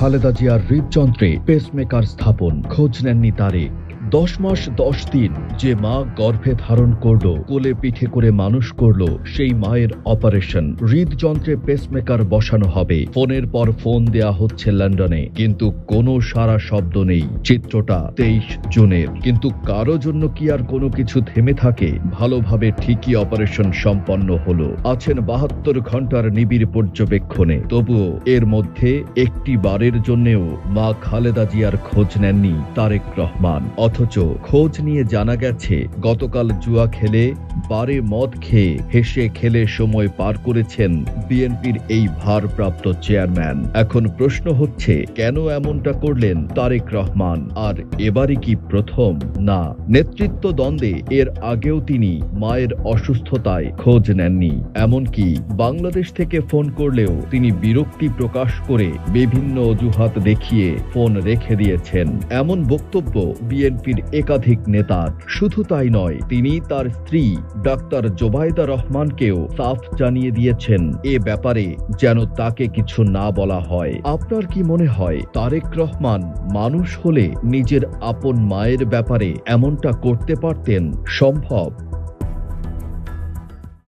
খালেদা জিয়ার হৃদযন্ত্রে পেসমেকার স্থাপন। খোঁজ নেননি তারেক দশ মাস দশ দিন যে মা গর্ভে ধারণ করল, কোলে পিঠে করে মানুষ করল, সেই মায়ের অপারেশন। হৃদযন্ত্রে পেসমেকার বসানো হবে। ফোনের পর ফোন দেয়া হচ্ছে লন্ডনে। কিন্তু কোনো সারা শব্দ নেই। চিত্রটা তেইশ জুনের। কিন্তু কারও জন্য কি আর কোনো কিছু থেমে থাকে? ভালোভাবে ঠিকই অপারেশন সম্পন্ন হলো। আছেন বাহাত্তর ঘণ্টার নিবিড় পর্যবেক্ষণে। তবুও এর মধ্যে একটি বারের জন্যেও মা খালেদা জিয়ার খোঁজ নেননি তারেক রহমান। অথচ খোঁজ নিয়ে জানা গেছে, গতকাল জুয়া খেলে বারে মদ খেয়ে হেসে খেলে সময় পার করেছেন বিএনপির এই ভারপ্রাপ্ত চেয়ারম্যান। এখন প্রশ্ন হচ্ছে, কেন এমনটা করলেন তারেক রহমান? আর এবারই কি প্রথম? না, নেতৃত্ব দ্বন্দ্বে এর আগেও তিনি মায়ের অসুস্থতায় খোঁজ নেননি। এমনকি বাংলাদেশ থেকে ফোন করলেও তিনি বিরক্তি প্রকাশ করে বিভিন্ন অজুহাত দেখিয়ে ফোন রেখে দিয়েছেন। এমন বক্তব্য বিএনপির একাধিক নেতার শুধু তাই নয়, তিনি তার স্ত্রী, ডাক্তার জোবায়দা রহমানকেও সাফ জানিয়ে দিয়েছেন। এ ব্যাপারে যেন তাকে কিছু না বলা হয়। আপনার কি মনে হয়, তারেক রহমান মানুষ হলে নিজের আপন মায়ের ব্যাপারে এমনটা করতে পারতেন? সম্ভব।